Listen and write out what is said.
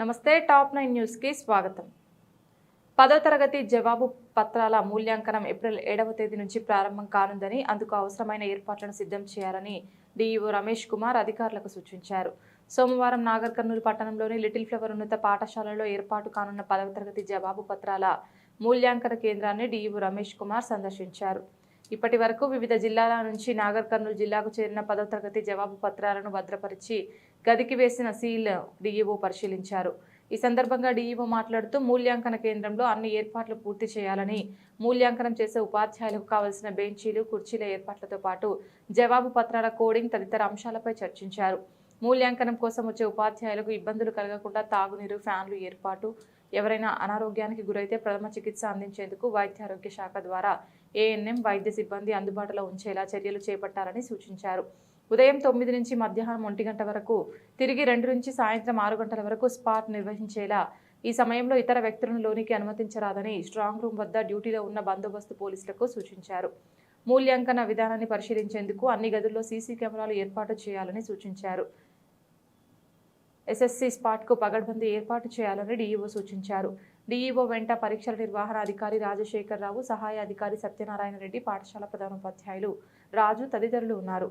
నమస్తే top nine న్యూస్కి స్వాగతం. పదో తరగతి జవాబు పత్రాల మూల్యాంకనం ఏప్రిల్ ఏడవ తేదీ నుంచి ప్రారంభం కానుందని అందుకు అవసరమైన ఏర్పాట్లను సిద్ధం చేయాలని డీఈఓ రమేష్ కుమార్ అధికారులకు సూచించారు. సోమవారం నాగర్ కర్నూలు పట్టణంలోని లిటిల్ ఫ్లవర్ ఉన్నత పాఠశాలలో ఏర్పాటు కానున్న పదవ తరగతి జవాబు పత్రాల మూల్యాంకన కేంద్రాన్ని డీఈఓ రమేష్ కుమార్ సందర్శించారు. ఇప్పటి వరకు వివిధ జిల్లాల నుంచి నాగర్ కర్నూలు జిల్లాకు చేరిన పదవ తరగతి జవాబు పత్రాలను భద్రపరిచి గదికి వేసిన సీల్ డీఈఓ పరిశీలించారు. ఈ సందర్భంగా డీఈఓ మాట్లాడుతూ మూల్యాంకన కేంద్రంలో అన్ని ఏర్పాట్లు పూర్తి చేయాలని మూల్యాంకనం చేసే ఉపాధ్యాయులకు కావలసిన బెంచీలు కుర్చీల ఏర్పాట్లతో పాటు జవాబు పత్రాల కోడింగ్ తదితర అంశాలపై చర్చించారు. మూల్యాంకనం కోసం వచ్చే ఉపాధ్యాయులకు ఇబ్బందులు కలగకుండా తాగునీరు ఫ్యాన్లు ఏర్పాటు ఎవరైనా అనారోగ్యానికి గురైతే ప్రథమ చికిత్స అందించేందుకు వైద్య ఆరోగ్య శాఖ ద్వారా ఏఎన్ఎం వైద్య సిబ్బంది అందుబాటులో ఉంచేలా చర్యలు చేపట్టాలని సూచించారు. ఉదయం తొమ్మిది నుంచి మధ్యాహ్నం ఒంటి గంట వరకు తిరిగి రెండు నుంచి సాయంత్రం ఆరు గంటల వరకు స్పాట్ నిర్వహించేలా ఈ సమయంలో ఇతర వ్యక్తులను లోనికి అనుమతించరాదని స్ట్రాంగ్ రూమ్ వద్ద డ్యూటీలో ఉన్న బందోబస్తు పోలీసులకు సూచించారు. మూల్యాంకన విధానాన్ని పరిశీలించేందుకు అన్ని గదుల్లో సీసీ కెమెరాలు ఏర్పాటు చేయాలని సూచించారు. ఎస్ఎస్సి స్పాట్కు పగడ్బందీ ఏర్పాటు చేయాలని డీఈఓ సూచించారు. డీఈఓ వెంట పరీక్షల నిర్వహణ అధికారి రాజశేఖరరావు సహాయ అధికారి సత్యనారాయణ రెడ్డి పాఠశాల ప్రధానోపాధ్యాయులు రాజు తదితరులు ఉన్నారు.